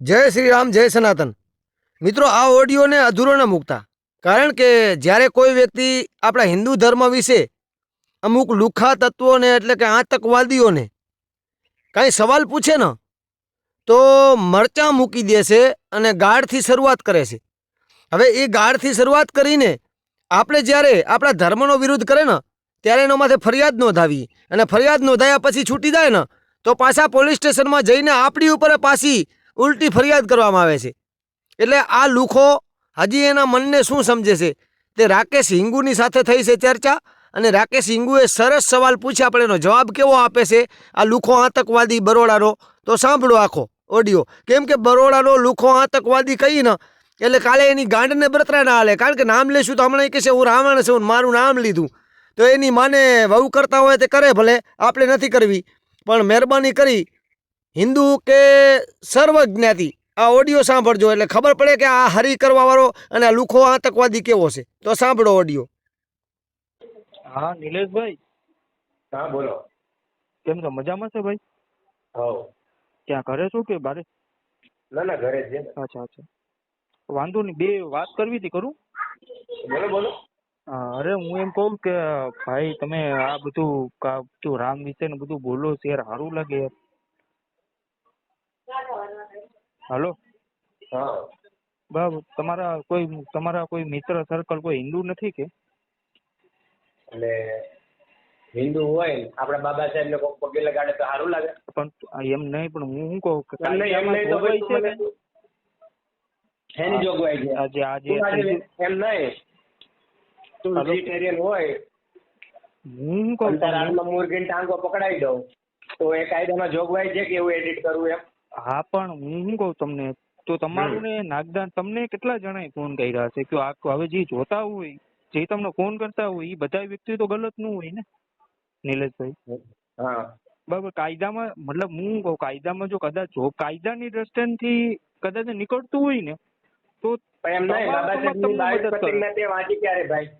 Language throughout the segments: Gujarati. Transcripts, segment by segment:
જય શ્રી રામ, જય સનાતન. મિત્રો, આ ઓડિયોને અધૂરો ન મૂકતા, કારણ કે જ્યારે કોઈ વ્યક્તિ આપણા હિન્દુ ધર્મ વિશે અમુક લુખા તત્વોને એટલે કે આતંકવાદીઓને કાંઈ સવાલ પૂછે ને, તો મરચાં મૂકી દે છે અને ગાઢથી શરૂઆત કરે છે. હવે એ ગાઢથી શરૂઆત કરીને આપણે જ્યારે આપણા ધર્મનો વિરોધ કરે ને, ત્યારે એનો માથે ફરિયાદ નોંધાવી અને ફરિયાદ નોંધાયા પછી છૂટી જાય ને, તો પાછા પોલીસ સ્ટેશનમાં જઈને આપણી ઉપર પાછી ઉલટી ફરિયાદ કરવામાં આવે છે. એટલે આ લુખો હજી એના મનને શું સમજે છે? તે રાકેશ હિંગુની સાથે થઈ છે ચર્ચા અને રાકેશ હિંગુએ સરસ સવાલ પૂછ્યા પણ એનો જવાબ કેવો આપે છે? આ લુખો આતંકવાદી બરોડાનો? તો સાંભળો આખો ઓડિયો. કેમ કે બરોડાનો લુખો આતંકવાદી કહીને એટલે કાલે એની ગાંડને બરતરા ના હાલે. કારણ કે નામ લેશું તો હમણાં કહેશે, હું રાવણ છું ને મારું નામ લીધું. તો એની માને વહુ કરતા હોય તે કરે ભલે. આપણે નથી કરવી. પણ મહેરબાની કરી હિન્દુ કે સર્વ જ્ઞાતિ આ ઓડિયો સાંભળજો એટલે ખબર પડે કે આ હરી કરવાવાળો અને આ લુખો આતંકવાદી કેવો છે. તો સાંભળો ઓડિયો હા નિલેશભાઈ. હા બોલો. કેમ છો? મજામાં છે ભાઈ? હા ક્યાં ઘરે છો કે બારે? ના ના ઘરે છે. અચ્છા અચ્છા. વાંધો નહીં બે વાત કરવી હતી કરું બોલો બોલો. હા, અરે હું એમ કહું કે ભાઈ તમે આ બધું કા- બધું રામ વિશે ને બધું બોલો છો યાર સારું લાગે યાર. હાલો? હા. બરાબર તમારા કોઈ તમારા કોઈ મિત્ર સર્કલ કોઈ હિન્દુ નથી કે? એટલે હિન્દુ હોય આપણા બાબા સાહેબ કોક પગે લગાડે તો સારું લાગે. પણ એમ નહીં પણ હું શું કહું કે એમ નહીં તો જોગવાઈ છે તું એની જોગવાઈ છે. આજે આજે એમ નહીં. તું વેજીટેરિયન હોય હું શું કહું? તારા? હાથમાં મુરગીનો ટાંગો પકડાઈ દઉં. તો એ કાયદામાં જોગવાઈ છે કે એવું એડિટ કરવું એમ? હા પણ હું શું કહું તમને? તો તમારું ને નાગદાન તમને કેટલા જણાએ ફોન કર્યા છે કે હવે જે જોતા હોય જે તમને ફોન કરતા હોય એ બધા વ્યક્તિ તો ગલતનું હોય ને? નિલેશભાઈ? હા. બરાબર કાયદામાં મતલબ હું કહું કાયદામાં જો કદાચ જો કાયદાની દ્રષ્ટિથી કદાચ નીકળતું હોય ને તો એમ નહીં બાબા સાહેબની બાવીસ કરે. તે વાંચી ક્યારે ભાઈ?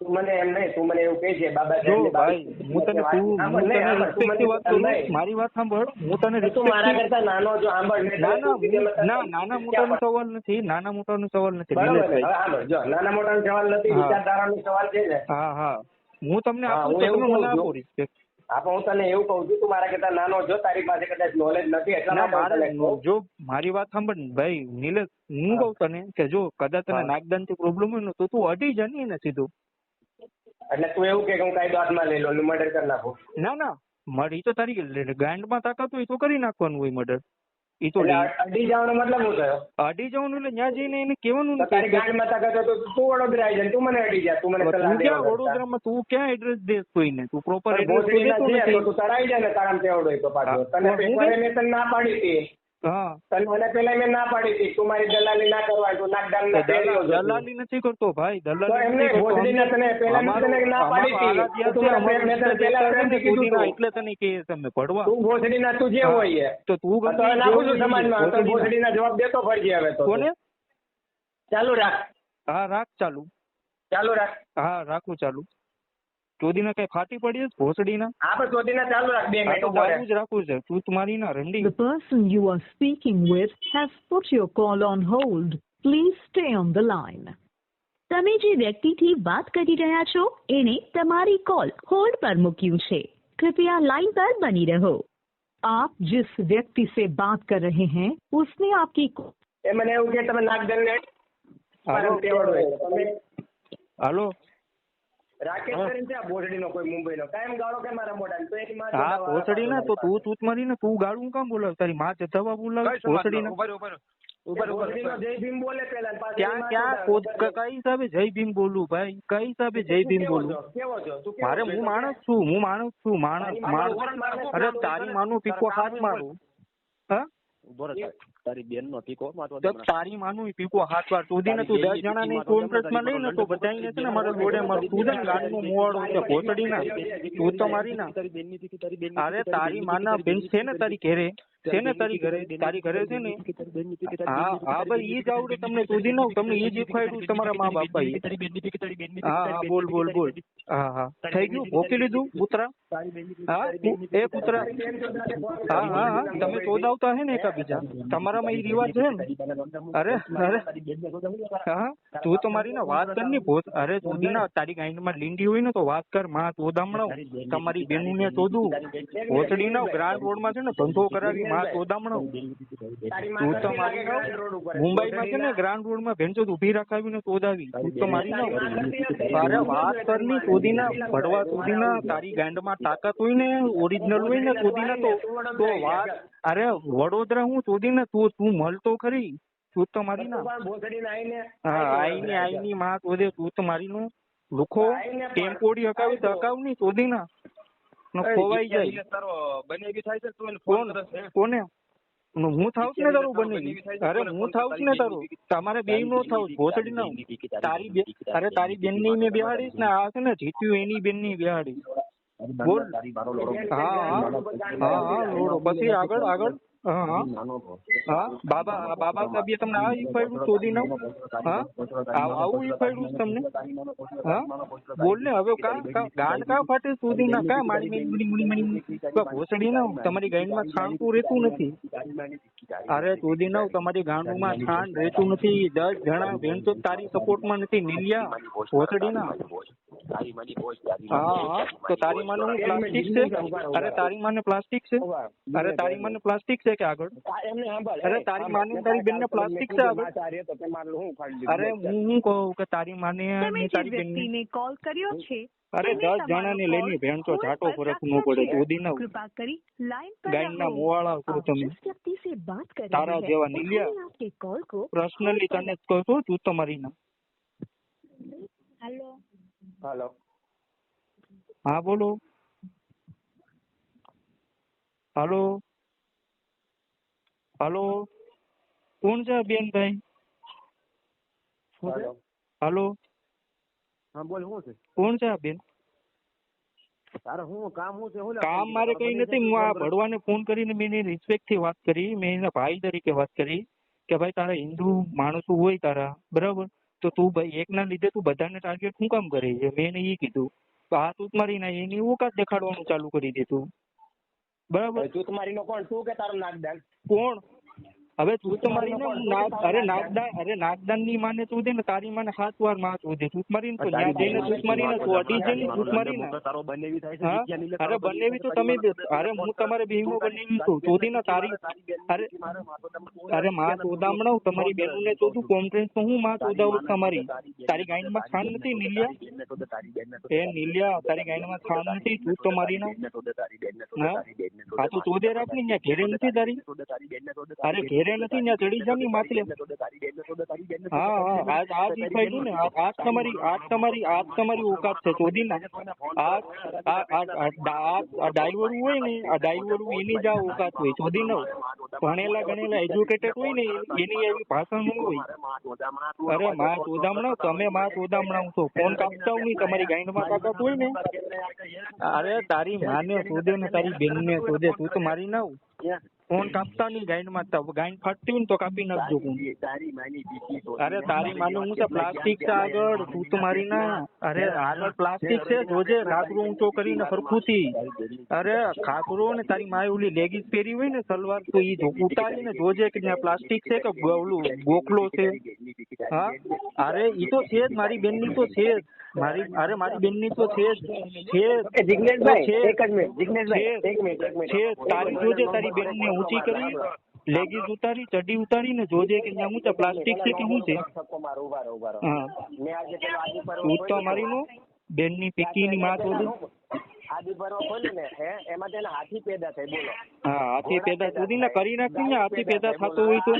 તું મને એમ નહીં તું મને એવું કહે છે બાબા જો ભાઈ હું તને તું હું વાત કરું મારી વાત સાંભળ હું તને તું મારા કરતા નાનો જો સાંભળ ના ના નાના મોટાનો સવાલ નથી નાના મોટાનો સવાલ નથી બરાબર સાંભળ, જો નાના મોટાનો સવાલ નથી વિચારધારાનો સવાલ છે ને. હા હા. હું તમને આપું તો તમે મને. આપો રિસ્પેક્ટ હા પણ હું તને એવું કહું છું તું મારા કરતા નાનો જો તારી પાસે કદાચ નોલેજ નથી એટલા માટે તને જો મારી વાત સાંભળ ને ભાઈ નિલેશ હું. કહું તને કે જો કદાચ તને. નાગદાનથી પ્રોબ્લેમ હોય ને તો તું અડી જ ને સીધું. એટલે તું એવું કે હું કાયદો હાથમાં લઈ લઉં મર્ડર કરી નાખું? ના ના. મારી તો તારી ગાંડમાં તાકાત હોય તો કરી નાખવાનું હોય મર્ડર એ તો અડી જવાનો મતલબ હું થયો? અડી જવાનું એટલે ત્યાં જઈને એને કહેવાનું તારી કે ગાંઠમાં તાકાત તો તું વડોદરા આવી જાય તું મને અડી જા તું મને સલાહ કરતા. વડોદરામાં? તું ક્યાં એડ્રેસ દે કોઈને? તું પ્રોપર એડ્રેસ દે તો તું તરાઈ જાય ને તારામ તેવડો તો પાછો. તને પેપર પેપરે ના પાડી હતી. તને મને પેલા મેં ના પાડી હતી તું મારી દલાલી ના કરવા તું નાકડામ તો ના પહેર્યો દલાલ- છો તું. દલાલી નથી કરતો ભાઈ દલાલી એમને નથી કરતો. તને પહેલા મેં તને ના પાડી હતી. તું છે, મને મેં તને મિત્ર પહેલા દેવતા છે પ્રેમથી ને કીધું તું. એટલે તને કહે છે અમે ભણવા તું ભોસડીના તું જે હોય તો તું તો નાખું છું સમાજમાં. તો ભોસડીના. ભોસડીના જવાબ દેતો ફરજે હવે તો. કોને? ચાલુ રાખ. હા રાખ ચાલુ. ચાલુ રાખ. હા રાખું ચાલુ. ચોદીના કઈ ફાટી પડી છે? ભોસડીના હા પણ ચોદીના ચાલુ રાખ બે મિનિટ ચાલુ જ રાખું છે. તું મારી ના રંડી. The person you are speaking with has put your call on hold please stay on the line તમે જે વ્યક્તિથી વાત કરી રહ્યા છો એને તમારી કોલ હોલ્ડ પર મૂક્યું છે. कृपया लाइन पर बनी रहो आप जिस व्यक्ति से बात कर रहे हैं उसने आपकी मैंने એવું કે તમે નાક દરને હાલો. રાકેશ હા. કરીને છે આ ભોસડીનો કોઈ મુંબઈનો. કાયમ ગાળો કે મારા મોઢાને? તો એની માં હા ભોસડી ના તો તું તૂત મારી ને તું ગાળું કામ બોલાવ? તારી માં જથ્થાવા બોલાવ? ભોસડી ના પાસે. ભોસડીનો જય ભીમ બોલે પેલા ક્યાં ક્યાં? કઈ હિસાબે જય ભીમ બોલું ભાઈ? કઈ હિસાબે જય ભીમ બોલું? મારે હું માણસ છું હું માણસ છું માણસ માણસ. અરે તારી માનું પીકો હાથ મારું. હા? તારી બેન નો ટીકો મારતો તો તારી માનું પીકો હાથ વાર તું ને તું દસ જણા ને કોન્ફરન્સમાં લઈને તો બધાને છે ને મારા જોડે મારું તું ને ગાંડનું મોવાડું છે ભોસડી ના તું તો મારી ના. તારી બેનની તારી બેન અરે તારી માના બેન છે ને તારી ઘેરે. છે ને તારી ઘરે તારી ઘરે છે ને હા હા ભાઈ ઈ જ આવડે તમને શોધી નાખ તમને ઈ જ શીખવાડ્યું તમારા મા બાપા હા હા બોલ બોલ બોલ હા હા થઈ ગયું ભોકી લીધું પુત્રા હા એ પુત્રા હા હા હા તમે શોધાવતા હે ને એકાબીજા તમારામાં ઈ રિવાજ છે ને અરે અરે હા તું તો મારી ના વાત કરની ભોત અરે શોધી ના તારી ગાંઠમાં લીંડી હોય ને તો વાત કરમાં ચોદામણો તમારી બેનું ને શોધું ભોતડી ના ગ્રાન્ડ રોડમાં છે ને ધંધો કરાવી માં ચોદામણો તું તો મારી મુંબઈમાં છે ને ગ્રાન્ડ રોડમાં ભેંચો ઊભી રખાવીને તોદાવી તું તો મારી ના અરે વાત કરની શોધી ના ભડવા શોધી ના તારી ગાંડમાં તાકાત હોય ને ઓરિજિનલ હોય ને શોધી ના તો તો વાત અરે વડોદરા હું શોધી ને તું તું મળતો ખરી. તું તો મારી ના. હા આઈની આઈની માં તોદે તું તો મારી નું લુખો ટેમ્પોડી હકાવી તો. હકાવની શોધી ના ખોવાઈ જાય. કોને? હું થાવું ને તારું બને અરે હું થાઉં ને તારું. તમારે બે નો થાવ ભોસડી ના તારી બે અરે તારી બેનની મેં બેહાડીશ ને આ છે ને જીત્યું એની બેનની બેહાડીશ બોલ. હા હા. હા હા લોડો. પછી આગળ આગળ બાબા બાબા સાહેબે ને ગાંડ કા ફાટે શોધી ના ના રહેતું નથી? અરે શોધી નાવ તમારી ગાંડમાં છાણ રહેતું નથી. દસ જણા બેન તો તારી સપોર્ટમાં નથી. નીલિયા ભોસડી ના હા તો તારી માને પ્લાસ્ટિક છે? અરે તારી માને પ્લાસ્ટિક છે? અરે તારી માને પ્લાસ્ટિક છે? કે આગળ? અરે તારી માની તારી બેન ને પ્લાસ્ટિક છે આગળ તારે હું હું કહું કે તારી માની તારી બેન ને કોલ કર્યો છે અરે દસ જણા ને લઈને ભેણ તો ઝાટો ફરક નો પડે ઉદી ના કૃપા કરી લાઈન પર ગાઈડ ના મોવાળા કરો તમે. સે વાત કરી તારા જેવા નીલિયા આપકે કોલ કો પર્સનલી તને કહું છું તું તમારી ના હેલો. હેલો. હા બોલો. હેલો. હાલો. કોણ છે બેન ભાઈ હલો. હા બોલ શું છે? કોણ છે બેન? તારે શું કામ શું છે? શું કામ મારે કઈ નથી. હું આ ભડવાને ફોન કરીને મેં એની રિસ્પેક્ટથી વાત કરી. મેં એના ભાઈ તરીકે વાત કરી કે ભાઈ તારા હિન્દુ માણસો હોય તારા. બરાબર? તો તું ભાઈ એકના લીધે તું બધાને ટાર્ગેટ શું કામ કરે છે? મેં એને એ કીધું. તો આ તું મારી ના એની ઓકાત દેખાડવાનું ચાલુ કરી દીધું બરાબર. તું તમારી નો કોણ તું કે તારો નાગદાન કોણ? હવે તું તો મારી ને અરે નાગદાન અરે નાગદાનની માને તું દે ને તારી માને સાત વારમાં તું દે તું મારી ને તો ન્યા જઈને તું મારી ને તું અઢી જઈને તું મારી ને તારો બનેવી થાય છે હા વિદ્યા નીલે અરે બંનેવી તો તમે અરે હું તમારે બેનો બંનેવી છું શોધી ને તારી અરે અરે માં ચોદામણો તમારી બેનો ને શોધું કોન્ફરન્સ તો હું માં ચોદાવું તમારી તારી ગાઈનમાં ખાન નથી નીલિયા એ નીલિયા તારી ગાઈનમાં ખાન નથી તું તો મારી ના હા હા તો ચોદે રાખ ને ઘેરે નથી તારી અરે ઘેરે નથી ને ચડી જા ની માથે હા હા, આજ આજ ઈફાયલું ને આ- આજ તમારી આજ તમારી આજ તમારી ઓકાત છે, શોધી ના. આ આ ડાઈવરું હોય ને, આ ડાઈવરું એની જ આ ઓકાત હોય, શોધી ના ભણેલા ગણેલા એજ્યુકેટેડ હોય ને, એની એવી ભાષા ન હોય. અરે માં ચોદામણા તમે માં ચોદામણા છો. ફોન કાપતા નહીં તમારી ગાઈડમાં તાકાત હોય ને. અરે તારી માને શોધે ને તારી બેનને શોધે, તું તો મારી ના. ફોન કાપતા નહીં ગાઈડમાં તો ગાઈન ફાટતી હોય ને તો કાપી નાખજો ફોન. અરે તારી માને હું છે પ્લાસ્ટિક છે આગળ તું તો મારી ના. અરે આગળ પ્લાસ્ટિક છે જોજે ખાકરો ઊંચો કરીને ફરખુથી અરે ખાકરો ને તારી માએ ઓલી લેગીસ પહેરી હોય ને સલવાર તો ઈ જો ઉતારીને જોજે કે ત્યાં પ્લાસ્ટિક છે કે ઓલું ગોખલો છે. હા? અરે ઈ તો છે જ મારી બેનની તો છે જ. મારી અરે મારી બેનની તો છે છે જિગ્નેશભાઈ એક જ મિનિટ જિગ્નેશભાઈ એક મિનિટ એક મિનિટ. છે તારી જોજે તારી બેનને ઊંચી કરી લેગીસ ઉતારી ચડી ઉતારીને જોજે કે ત્યાં ઊંચા પ્લાસ્ટિક છે કે શું છે? હા. તું ને, મારી નું બેનની પીકીની માં શોધી આદિ પર્વ ખોલ્યું ને હે? એમાં તેને હાથી પેદા થાય બોલો. હા હાથી પેદા સુધી ને કરી નાખ્યું ને હાથી પેદા થતું હોય તો.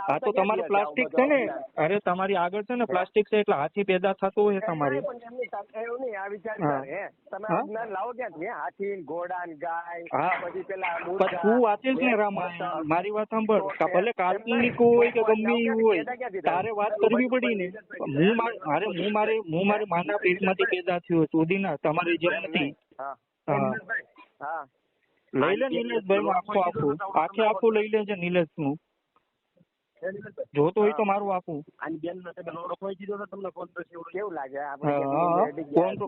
હા તો તમારે પ્લાસ્ટિક છે ને? અરે તમારી આગળ છે ને પ્લાસ્ટિક છે એટલે હાથી પેદા થતું હોય તમારે. એવું નહીં આ વિચાર હે. તમે હા? લાવો ક્યાંથી હાથી ઘોડા ને ગાય પછી પેલા પણ મૂર્છા, તું ને રામાયણ મારી વાત સાંભળ. ભલે કાલ્પનિક હોય કે ગમે એવું હોય તારે વાત કરવી પડી ને. હું મારે હું મારે હું મારે માના પેટમાંથી પેદા થયો શોધી ના તમારી જેમ નથી. હા. હા. હા. લઈ લે નિલેશભાઈ નું આખું આપું આખે આખું લઈ લેજે નિલેશનું જોતો હોય તો મારું આપું. આની બેન ને તમે કોઈ દીધો તો તમને કોન્ફરન્સ એવું કેવું લાગે? આપણે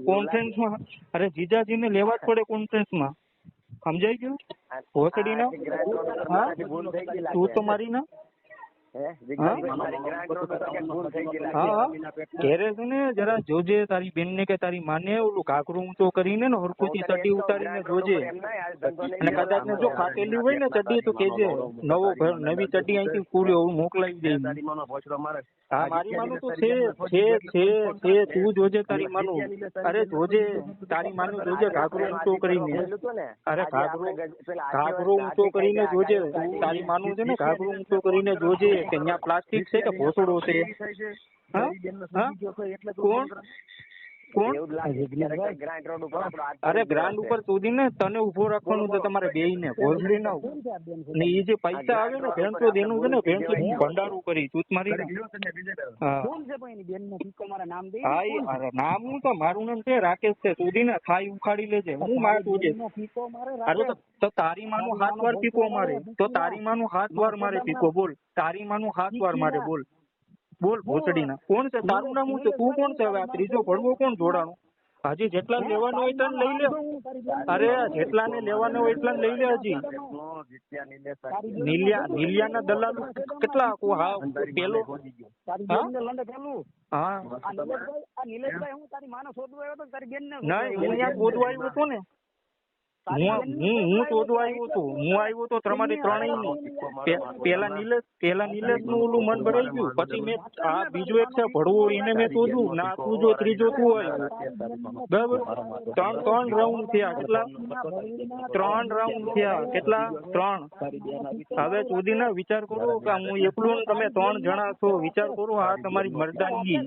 કોન્ફરન્સમાં? અરે જીજાજી ને લેવા જ પડે કોન્ફરન્સમાં. સમજાઈ ગયું? ભોસડી ના તું તો મારી ના? હા હા ઘેરે છે ને જરા જોજે તારી બેન ને કે તારી માને ઓલું ઘાઘરું ઊંચો કરીને ને હરખુથી ચડી ઉતારીને જોજે. અને કદાચ ને જો ફાટેલી હોય ને ચડી તો કેજે નવો ઘર નવી ચડી અહીંથી પૂરી મોકલાવી હા મારી માનું તો છે છે છે છે તું જોજે તારી માનું. અરે જોજે તારી માનું જોજે ઘાઘરો ઊંચો કરીને. અરે ઘાઘરો ઘાઘરો ઊંચો કરીને જોજે તારી માનું છે ને ઘાઘરો ઊંચો કરીને જોજે કે અહીંયા પ્લાસ્ટિક છે કે ભોસડો છે. હા? હા કોણ? કોણ? અરે ગ્રાન્ડ ઉપર સુધી ને તને ઊભો રાખવાનું તો તમારે બે ને ભોસડી ના ને એ જે પૈસા આવે ને ભેણસો દેનું છે ને ભેણસો ભંડારું કરી ચૂત મારી હા. નામ હું તો મારું નામ છે રાકેશ છે. સુધી ને ખાઈ ઉખાડી લેજે. હું મારે તુજે અરે તો તારી માનું હાથ વાર પીકો મારે. તો તારી માનું હાથ વાર મારે પીકો. બોલ. તારી માનું હાથ વાર મારે બોલ. બોલ ભોસડી ના કોણ છે? તારું નામ હું છે? તું કોણ છે હવે? આ ત્રીજો ભણવો કોણ જોડાણો? હજી જેટલા લેવાનો હોય એટલા લઈ લે. અરે જેટલા ને લેવાનો હોય એટલા લઈ લે હજી. નીલિયા નીલિયા ના દલાલ કેટલા હા પેલો હા? હા. નહીં હું અહીંયા શોધવા આવ્યો હતો ને. હું હું હું શોધવા આવ્યો હતો હું આવ્યો તો તમારી ત્રણેયની પેલા નીલેશ પેલા નીલેશનું ઓલું મન ભરાઈ ગયું પછી મેં આ બીજો એક છે ભડવો એને મેં શોધ્યું. ના તું જો ત્રીજો તું હોય બરાબર? ત્રણ ત્રણ રાઉન્ડ થયા. કેટલા? ત્રણ રાઉન્ડ થયા. કેટલા? ત્રણ. હવે સુધીના વિચાર કરો કે હું એકલું તમે ત્રણ જણા છો. વિચાર કરો આ તમારી મર્દાનગી.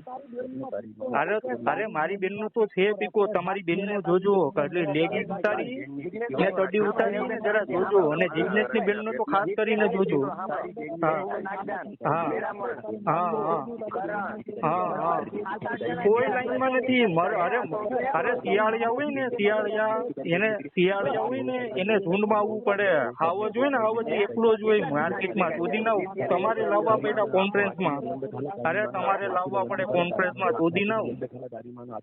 અરે અરે મારી બેનનું તો છે પીકો. તમારી બેનનું જોજો એટલે લેગી ઉતારી ને કડી ઉતારીને જરા જોજો અને જિગ્નેશની બેન તો ખાસ કરીને જોજો. હા હા. હા હા કોઈ લાઈનમાં નથી. અરે અરે શિયાળિયા હોય ને શિયાળિયા. એને શિયાળિયા હોય ને એને ઝુંડમાં આવવું પડે. હાવો હોય ને હાવજ એકલો જ હોય માર્કેટમાં. શોધી ના તમારે લાવવા પડ્યા કોન્ફરન્સમાં. અરે તમારે લાવવા પડે કોન્ફરન્સમાં. શોધી ના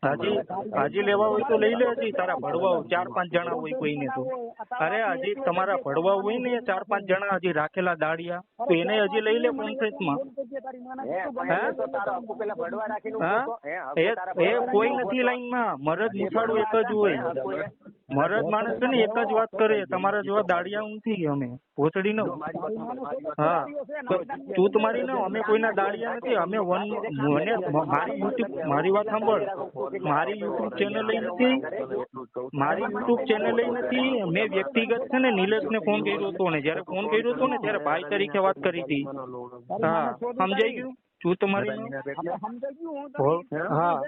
હાજી હાજી લેવા હોય તો લઈ લે હજી. તારા ભરવા ચાર પાંચ જણા હોય કોઈને તો અરે હજી તમારા ભડવા હોય ને ચાર પાંચ જણા હજી રાખેલા દાડિયા તો એને હજી લઈ લે કોન્ફરન્સમાં એ કોઈ નથી લાઈનમાં મરદ મુછાળું એક જ હોય. મરદ માણસ છે ને એક જ વાત કરે તમારા જેવા દાડિયા નથી અમે ભોસડી નો હા. તું તમારી ના અમે કોઈના દાડિયા નથી અમે વન મને મારી યુટ્યુબ મારી વાત સાંભળ. મારી યુટ્યુબ ચેનલ નથી. મારી યુટ્યુબ ચેનલ નથી. મેં વ્યક્તિગત છે ને નિલેશ ને ફોન કર્યો હતો ને જયારે ફોન કર્યો હતો ને ત્યારે ભાઈ તરીકે વાત કરી હતી. હા સમજાઈ ગયું? શું તમારે હો- હા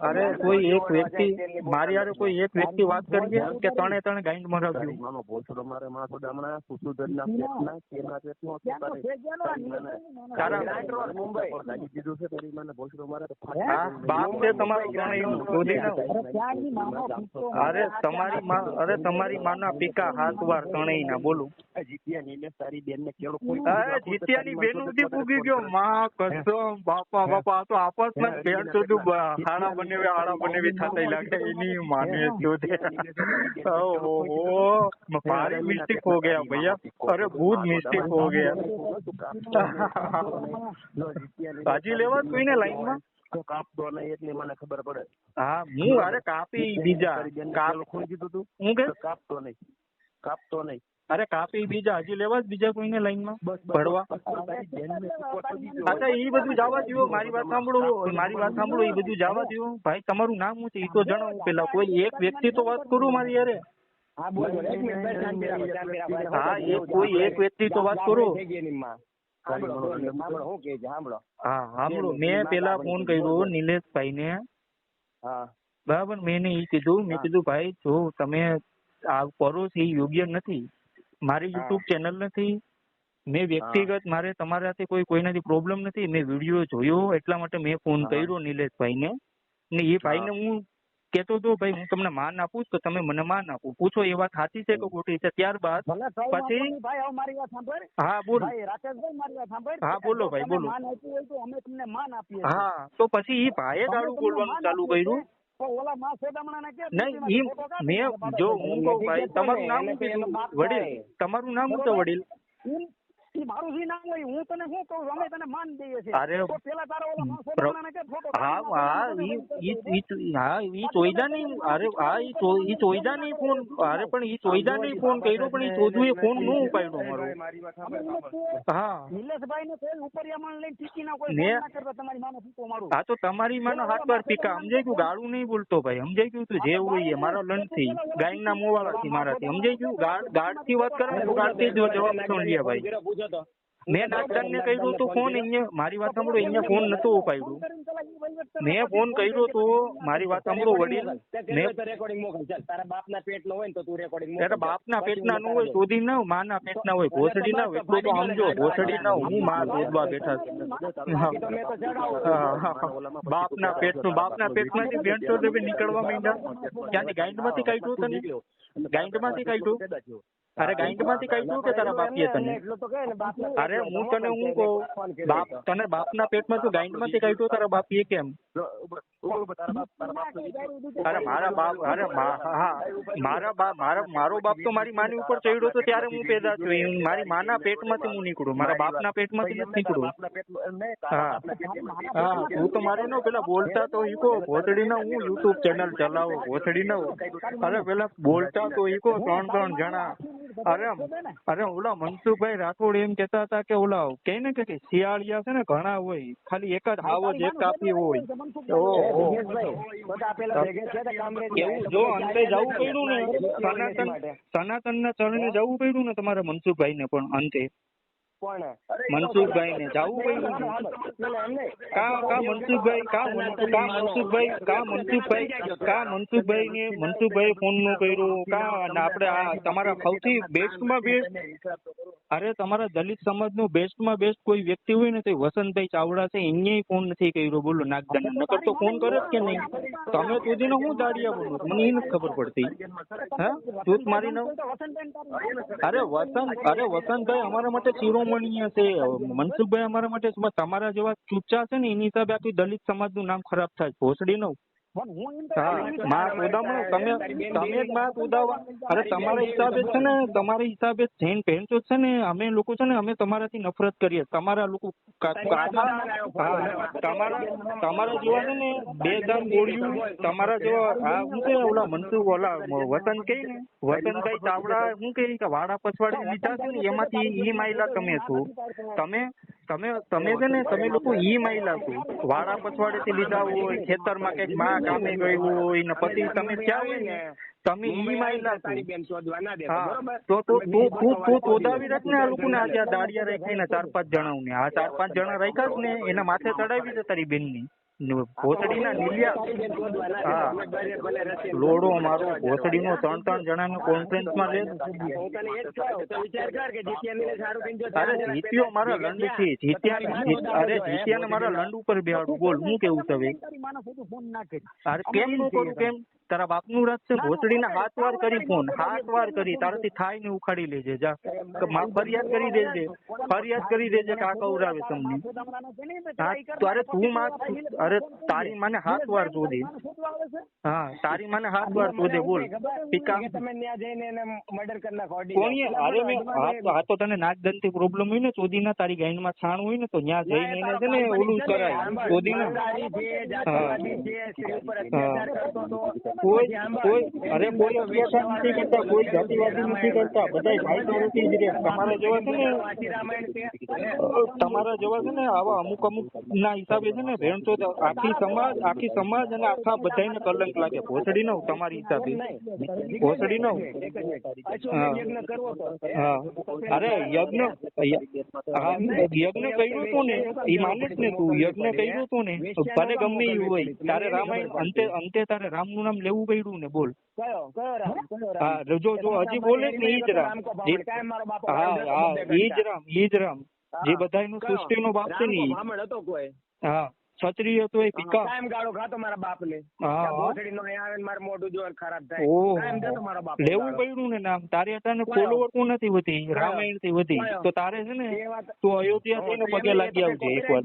અરે કોઈ એક વ્યક્તિ મારી હારે કોઈ એક વ્યક્તિ વાત કરી કે ત્રણે ત્રણ ગાઈડ મરાવ્યું? માનો બોલતો મારે માં તો હમણાં સુસુદરના પેટના મને બોલતો મારે હા છે તમારો ત્રણેયનો અરે તમારી માં અરે તમારી માના પીકા હાથ વાર ત્રણેયના હા બોલું. જીત્યાની ને લાઈનમાં તો કાપતો નહીં એટલે મને ખબર પડે. હા હું અરે કાપી બીજા. કાપ ખોઈ દીધું તું. હું કે? કાપતો નહીં. કાપતો નહીં. અરે કાપી બીજા હજી લેવા જ બીજા કોઈને લાઈનમાં? ભરવા? અચ્છા એ બધું જવા દો મારી વાત સાંભળો મારી વાત સાંભળો એ બધું જવા દો ભાઈ તમારું નામ છે? એ તો જણાવું. પેલા કોઈ એક વ્યક્તિ તો વાત કરું મારી યારે હા એ કોઈ એક વ્યક્તિ તો વાત કરો. હું સાંભળો. મેં પેલા ફોન કર્યો નિલેશભાઈ ને બરાબર મેં એને એ કીધું મેં કીધું ભાઈ જો તમે આ કરો છો એ યોગ્ય નથી મારી યુટ્યુબ ચેનલ નથી. મેં વ્યક્તિગત મારે તમારાથી કોઈ કોઈનાથી પ્રોબ્લેમ નથી. મેં વીડિયો જોયો એટલા માટે મેં ફોન કર્યો નિલેશભાઈને. ને એ ભાઈને હું કેતો હતો ભાઈ હું તમને માન આપું છું તો તમે મને માન આપો. પૂછો એ વાત સાચી છે કે ખોટી છે? ત્યારબાદ પછી? ભાઈ હવે મારી વાત સાંભળ. હા બોલ. ભાઈ રાકેશભાઈ મારી વાત સાંભળ. હા, બોલો ભાઈ, બોલો. માન આપ્યું હોય તો અમે તમને માન આપીએ હા તો પછી એ ભાઈએ દાડું બોલવાનું ચાલુ કર્યું? ઓલા માં સોદામણાને કે નહીં મેં જો હું કહું ભાઈ તમારું નામ શું કીધું વડીલ તમારું નામ શું છે? વડીલ ઈ મારું જે નામ હોય હું તને શું કહું? અમે તને માન દઈએ છીએ. અરે, પેલા તારા ઓલા કે ફોટો હા હા ઈ ઈ હા ઈ ચોઈદા નહીં અરે હા ઈ ચો ઈ ચોઈદા નહીં ફોન અરે પણ ઈ ચોઈદા નહીં ફોન કર્યો પણ ઈ ચોદુએ ફોન નો ઉપાડ્યો મારો. હા. નિલેશભાઈ ને કોઈ ઉપરિયામણ લઈને ટીકીના કોઈ ના કરતા તમારી માનો ફૂંકો મારું હા તો તમારી માનો હાથ બાર પીકા સમજાઈ ગયું? ગાળું નહીં બોલતો ભાઈ. સમજાઈ ગયું તું? જે હોય એ મારા લંડથી ગાયના મોવાળા થી મારાથી. સમજાઈ ગયું? ગાઢ ગાઢથી વાત કરે ને થી જ જવાબ સમજ્યા ભાઈ. તો મેં ડાક્ટર ને કહ્યું હતું ફોન અહીંયા મારી વાત સાંભળો અહીંયા ફોન નતો ઉપાડ્યો. મેં ફોન કર્યો તો મારી વાત સાંભળો વડીલ. મેં રેકોર્ડિંગ મોકલ ચાલ. તારા બાપના પેટનો હોય ને તો તું રેકોર્ડિંગ મોકલ ત્યારે બાપના પેટના ન હોય શોધી ના માં ના પેટ ના હોય ભોસડી ના હોય એટલું તો સમજો ભોસડી ના હું માં શોધવા બેઠા છું. બાપ તમે પેટનું બાપ ના પેટ પેટમાંથી ભેંસો દેવી નીકળવા માંડ્યા. ક્યાંથી માંથી કાઢ્યું તને? ગાંઠમાંથી કાઢ્યું? અરે ગાંઠમાંથી કાઢ્યું કે તારા બાપીએ તને? એટલું તો કહે ને બાપને અરે હું તને હું કહું બાપ તને બાપના પેટમાં તું ગાંઠમાંથી કાઢ્યું તારા બાપીએ કેમ? અરે મારા બાપ અરે હા મારા બાપ મારા મારો બાપ તો મારી માની ઉપર ચડ્યો તો ત્યારે હું પેદા થયો એમ મારી માના પેટમાંથી હું નીકળું. મારા બાપના પેટમાંથી નથી નીકળું. હા. હા હું. તો મારે નો પેલા બોલતા તો ઈકો ભોતડી ના હું યુટ્યુબ ચેનલ ચલાવો ભોતડી ના અરે પેલા બોલતા તો ઈકો ત્રણ ત્રણ જણા અરે અરે ઓલા મનસુખભાઈ રાઠોડ એમ કેતા હતા કે ઓલા કે ને કે શિયાળિયા છે ને ઘણા હોય ખાલી એક જ હાવો જે કાપી હોય. એવું જો અંતે જવું પડ્યું ને સનાતન સનાતન ના ચરણે જવું પડ્યું ને તમારે મનસુખભાઈ ને પણ અંતે. કોણ મનસુખભાઈ ને જવું પડ્યું કા કા મનસુખભાઈ કા કા મનસુખભાઈ કા મનસુખભાઈ કા મનસુખભાઈ ને મનસુખભાઈ ફોન નો કર્યો કા આપણે આ તમારા સૌથી બેસ્ટ બેસ્ટ અરે તમારા દલિત સમાજનું બેસ્ટમાં બેસ્ટ કોઈ વ્યક્તિ હોય ને તો વસંતભાઈ ચાવડા છે એમને ફોન નથી કર્યો બોલો નાગદાન નકર તો ફોન કરે કે નહીં તમે સુધી નો હું દાડિયા બોલું મને એ નથી ખબર પડતી હા તું મારી અરે વસંત અરે વસંતભાઈ અમારા માટે શિરોમણીય છે. મનસુખભાઈ અમારા માટે તમારા જેવા ચૂચા છે ને, એની હિસાબે આખી દલિત સમાજનું નામ ખરાબ થાય. ભોસડી નું હા તમે તમે જ માં સોદાવા અરે તમારા હિસાબે છે ને તમારા હિસાબે જૈન ભેંસો છે ને અમે લોકો છે ને અમે તમારાથી નફરત કરીએ. તમારા લોકો હા તમારા તમારા જેવા છે ને બે દામ ગોળિયું તમારા જેવા આ શું કે ઓલા મનસુખ ઓલા વતન કઈ ને કઈ ચાવડા શું કહે કે વાડા પછવાડી લીધા છે ને એમાંથી ઈ માયલા તમે છો. તમે તમે તમે છે ને, તમે લોકો ઈ માયલા છો. વાળા પછવાડે થી લીધા હોય, ખેતરમાં કંઈકમાં કામે ગયું હોય, ને પછી તમે ક્યાં હોય ને તમે ઈ માયલા છો. બેન ના તો તો, તું તું તું તોદાવી રાખ ને આ લોકોને આજે આ દાડિયા રાખી ને ચાર પાંચ જણા ને આ ચાર પાંચ જણા રાખ્યા ને, એના માથે ચડાવી દે તારી બેનની ભોસડી ના નીલિયા હા. લોડો મારો ભોસડી નો ત્રણ ત્રણ જણા નો કોન્ફરન્સમાં લે. અરે જીત્યો મારા લંડથી જીત્યા અરે જીત્યા ને મારા લંડ ઉપર બેહાડું. બોલ હું કેવું કરી? અરે કેમ નું કરું? કેમ? તારા બાપનું રથ છે ભોસડી ને હાથ વાર કરી ફોન હાથ વાર કરી તારાથી થાય ને ઉખાડી લેજે જા. ફરિયાદ કરી દેજે ફરિયાદ કરી દેજે કે આ તમને. તારે તું માં અરે તારી માને હાથ વાર શોધે. હા તારી માને હાથ વાર શોધે બોલ. પિકા તમે ત્યાં જઈને એને મર્ડર કરી નાખો કોણીએ અરે મેં હા તો તને નાકથી પ્રોબ્લેમ હોય ને ચોદીના તારી ગાઈનમાં છાણ હોય ને તો ત્યાં જઈને એને છે ને ઓલું કરાય. ચોદીના ના છે, કોઈ કોઈ અરે કોઈ અત્યાચાર નથી કરતા કોઈ જાતિવાદી નથી કરતા બધા ભાઈચારાથી જ રહે. તમારા જેવા છે ને તમારા જેવા છે ને આવા અમુક અમુક ના હિસાબે છે ને ભેણ તો આખી સમાજ આખી સમાજ અને આખા બધાને કલંક લાગે. ભોસડી નવ તમારી હિસાબે. ભોસડી નવ હા. અરે યજ્ઞ હા યજ્ઞ કર્યું તું ને એ માને જ ને તું યજ્ઞ કર્યું તું ને. ભલે ગમે એવું હોય તારે રામાયણ અંતે અંતે તારે રામનું નામ લેવું પડ્યું ને બોલ. જો જો હજી બોલે ને ઈ જ રામ. હા હા ઈ જ રામ ઈ જ રામ. જે બધાયનું સૃષ્ટિનો બાપ છે ને ઈ. હતો કોઈ? હા છત્રી હતો એ પિકા કાયમ ગાળો ખાતો મારા બાપને. હા હા. ભોસડીનો આવે મારું મોઢું જોર ખરાબ થાય. કાયમ દેતો મારો બાપ લેવું પડ્યું ને નામ. તારે અત્યારે ફોલોવર તું નથી વધી રામાયણથી વધી. તો તારે છે ને તું અયોધ્યા થઈને પગે લાગી આવજે એકવાર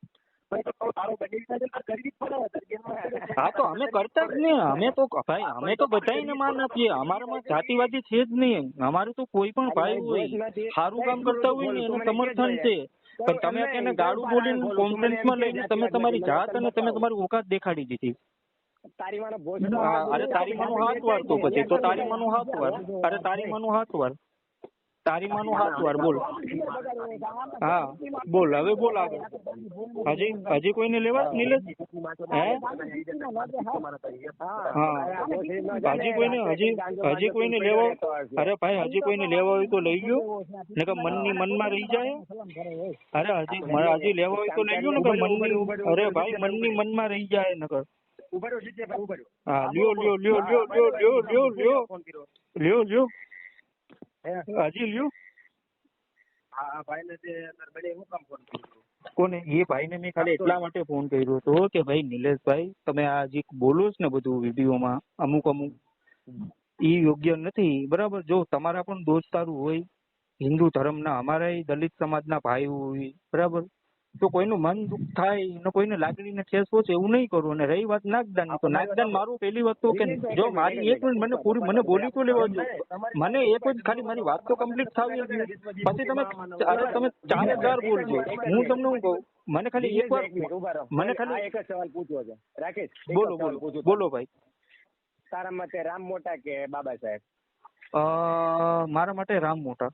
હા તો અમે કરતા જ ને અમે તો ભાઈ અમે તો બધાને માન આપીએ. અમારામાં જાતિવાદી છે જ નહીં. અમારું તો કોઈ પણ ભાઈ હોય. સારું કામ કરતા હોય ને એનું સમર્થન છે. પણ તમે તેને ગાળું બોલીને કોન્ફરન્સમાં લઈને તમે તમારી જાત અને તમે તમારી ઓકાત દેખાડી દીધી. તારી માનો અરે તારી માનું હાથ વાર તો પછી. તો તારી માનું હાથ વાર અરે તારી માનું હાથ વાર તારી માનું હાથ વાર બોલ હા બોલ હવે બોલ આગળ હજી હજી કોઈને લેવા નિલેશ હે હા હજી કોઈને હજી હજી કોઈને લેવો અરે ભાઈ હજી કોઈને લેવા હોય તો લઈ ગયો ને કે મનની મનમાં રહી જાય અરે હજી મારે હજી લેવા હોય તો લઈ ગયો ને કે મનની અરે ભાઈ મનની મનમાં રહી જાય નકર હા લ્યો લ્યો લ્યો લ્યો લ્યો લ્યો લ્યો લ્યો લ્યો લ્યો? હજી લ્યો હા, હા, ભાઈને તે બને હું કામ ફોન કર્યો? કોને? એ ભાઈને મેં ખાલી એટલા માટે ફોન કર્યો હતો કે ભાઈ નિલેશભાઈ તમે આ જે બોલો છો ને બધું વિડીયોમાં અમુક અમુક ઈ યોગ્ય નથી. બરાબર? જો તમારા પણ દોસ્તારું હોય હિન્દુ ધર્મના અમારા દલિત સમાજના ભાઈ હોય બરાબર? તો કોઈનું મન દુઃખ થાય ને કોઈને લાગણીને ઠેસ પહોંચે એવું નહીં કરવું અને રહી વાત નાગદાન તો નાગદાન મારું પહેલી વાત તો કે જો મારી એક મિનિટ મને પૂરી મને બોલી તો લેવા દો. મને એક જ ખાલી મારી વાત તો કમ્પ્લીટ થવી હતી પછી તમે અરે તમે ચારે ચાર બોલજો. હું તમને શું કહું? મને ખાલી એક વાર. મને ખાલી એક જ સવાલ પૂછવો છે. રાકેશ બોલો બોલો બોલો ભાઈ. તારા મતે રામ મોટા કે બાબા સાહેબ? અ, મારા માટે રામ મોટા.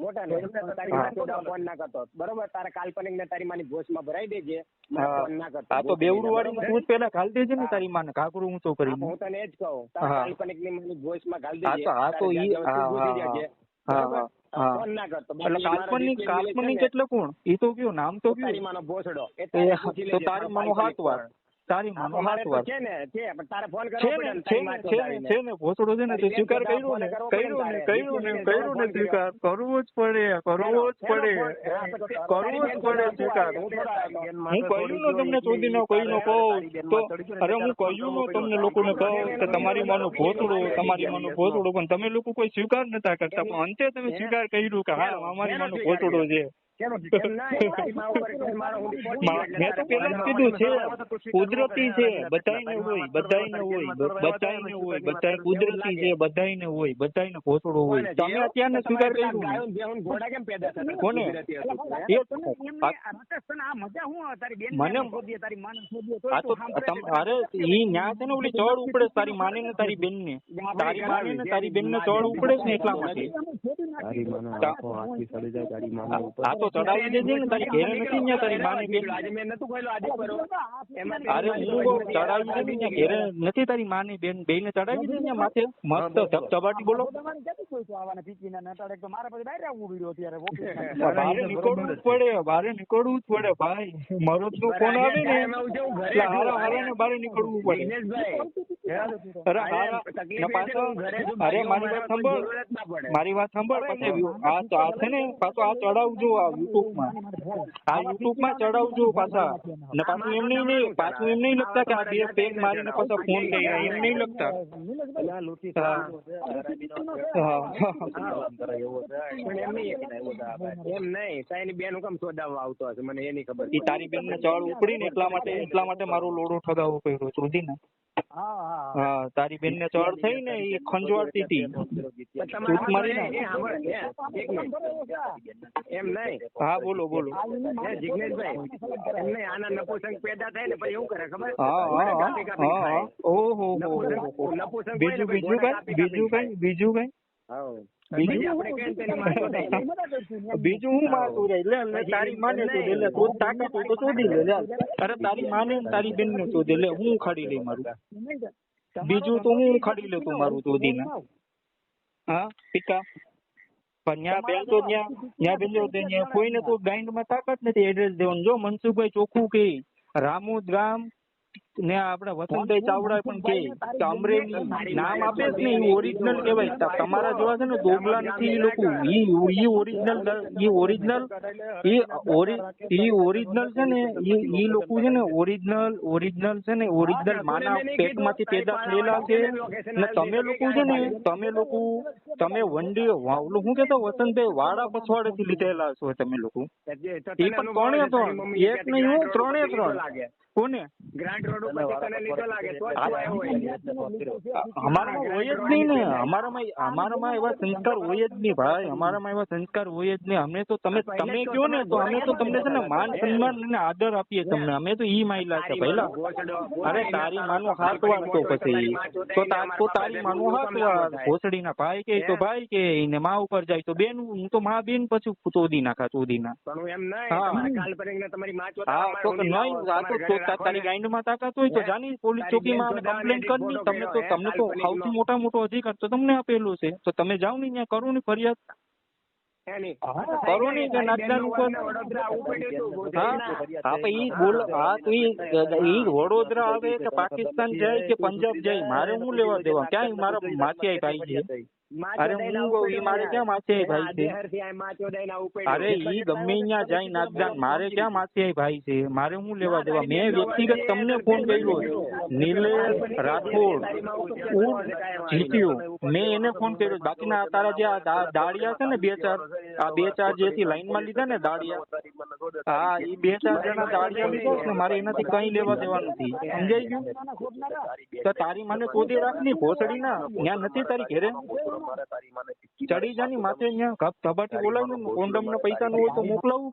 મોટા ને. એમને તો તારી માં ફોન ના કરતો. બરોબર? તારા કાલ્પનિક ને તારી માની. ભોસમાં ભરાઈ દેજે. કાલ્પનિકમાં ઘાલ કરતો. કાલ્પનિક કાલ્પનિક એટલે કોણ? ઈ તો કયો? નામ તો કયો? તારી માનો ભોસડો. તો તારી માનો હાથ વાત તારી માનો છે ને છે પણ તારે ફોન કરવો પડે છે ને ભોસડો છે ને તે સ્વીકાર કર્યો ને. કર્યો ને કર્યો ને કર્યો ને સ્વીકાર. કરવો જ પડે કરવો જ પડે. કરવો જ પડે સ્વીકાર. હું હું કહ્યું નો તમને ચોદી નો કહ્યું નો કહું તો અરે હું કહ્યું નો તમને લોકોને કહું કે તમારી માનો ભોસડો તમારી માનો ભોસડો પણ તમે લોકો કોઈ સ્વીકાર નતા કરતા પણ અંતે તમે સ્વીકાર કર્યું કે હા અમારી માનો ભોસડો છે. કુદરતી છે બધાને હોય બધાને હોય બધાને હોય બધા કુદરતી છે બધાને હોય બધાને ભોસડું હોય. તમે અત્યારને સ્વીકાર કર્યું. ઘોડા કેમ પેદા થતા? કોને? ઓલી ચડ ઉપડે તારી માને ને તારી બેન ને તારી માને ને તારી બેન ને ચડ ઉપડે છે એટલા માટે. તો ચડાવી બોલો. પડે બહાર નીકળવું જ પડે ભાઈ. મરોજ ફોન આવે ને એટલે નીકળવું પડે. મારી વાત સાંભળ. મારી પછી આ છે ને પાછો આ ચડાવજો આ યુટ્યુબ આ યુટ્યુબમાં ચડાવજો પાછા. ને પાછું એમ નહીં પાછું એમ નહીં લખતા કે આ બે પેક મારીને પાછા ફોન કર્યા એમ નહીં લખતા. હા હા. પણ એમ નહીં એમ તારી બેન હું કામ શોધાવવા આવતો હશે મને એ નહીં ખબર ઈ તારી બેન ને ચળ ઉપડી ને એટલા માટે એટલા માટે મારો લોડો ઠગાવો કર્યો સુધી ને હા તારી બેન ને ચડ થઈ ને એ ખંજવાળતી હતી. એમ નહીં. હા બોલો બોલો. જિગ્નેશભાઈ એમ આના નપુસંગ પેદા થાય ને પછી એવું કરે ખબર? હા ઓહો બીજું બીજું કઈ? બીજું કઈ? બીજું કઈ? હું મારતું રે તારી માને તો લે. તું તાકાત તો શોધી લે લે. અરે તારી માને તારી બેન ને શોધે લે હું ખાડી લઈ મારું. બીજું તો હું ખાડી લેતું મારું શોધીને હા પિકા પણ ન્યા બેન તો ન્યા ન્યા બેન તો ન્યા કોઈને કોઈ ગાઈન્ડમાં તાકાત નથી. એડ્રેસ દેવાનું. જો મનસુખભાઈ ચોખ્ખું કે રામોદ ગામ ને આપડે વસંતભાઈ ચાવડા પણ કે અમરેલી નામ આપે જ ને એ ઓરિજિનલ કહેવાય. તમારા જોવા છે ને દોગલા નથી એ લોકો ઈ ઓરિજિનલ ઈ ઓરિજિનલ ઈ ઓરિજિનલ છે ને ઈ લોકો છે ને ઓરિજિનલ ઓરિજિનલ છે ને ઓરિજિનલ માના પેટમાંથી પેદા થયેલા છે ને તમે લોકો છે ને તમે લોકો તમે વંડી ઓલું શું કેતો વસંતભાઈ વાડા પછવાડેથી લીધેલા છો તમે લોકો. એ પણ ત્રણે ત્રણ. એક નહીં હું ત્રણે ત્રણ. કોને? ગ્રાન્ડ રોડ અમારામાં હોય જ નહીં ને. અમારામાં અમારામાં એવા સંસ્કાર હોય જ નહીં ભાઈ. અમારામાં એવા સંસ્કાર હોય જ નહીં. અમે તો તમે તમે કયો ને તો અમે તો તમને છે ને માન સન્માન અને આદર આપીએ તમને. અમે તો ઈ માયલા છે પહેલા અરે તારી માનો હાથ વાર તો પછી. તો તા- તારી માનો હાથ વાર ભોસડીના ભાઈ કે તો ભાઈ કે ને માં ઉપર જાય. તો બેન હું તો માં બેન પછી ચોદી નાખા ચોદી ના. પણ હું એમ નહીં હા. કાલ પરીને તમારી માં ચોથા હા તો નહીં આ તો તારી. ગાઈન્ડમાં તાકાત હોય તો જાની પોલીસ ચોકીમાં કમ્પ્લેન કરની તમને તો તમને તો સૌથી મોટા મોટો અધિકાર તો તમને આપેલો છે. તો તમે જાઓ ને ત્યાં કરો ને ફરિયાદ. કરો ને કે ઉપર. હા હા ઈ બોલ હા તો ઈ ઈ વડોદરા આવે કે પાકિસ્તાન જાય કે પંજાબ જાય મારે હું લેવા દેવા? ક્યાંય મારા માથિયાઈ ભાઈ છે? અરે હું ઈ મારે ક્યાં ભાઈ છે. અરે ગમે ત્યાં જાય નાગદાન મારે ક્યાં માથિયાઈ ભાઈ છે? મારે હું લેવા દેવા? મેં વ્યક્તિગત તમને ફોન કર્યો. નિલેશ રાઠોડ. જીત્યો. મેં એને ફોન કર્યો. બાકીના તારા જે આ દા- છે ને બે ચાર આ બે ચાર જેથી લાઈનમાં લીધા ને દાળિયા હા ઈ બે ચાર જણા દાળિયા લીધો છે ને મારે એનાથી કઈ લેવા દેવા નથી. સમજાઈ ગયું? તો તારી મને શોધી રાખની ભોસડી ના ત્યાં નથી તારી ઘેરે ચડી જાની માથે ત્યાં ધબાટી બોલાવીને કોન્ડમ ના પૈસા નું હોય તો મોકલાવું?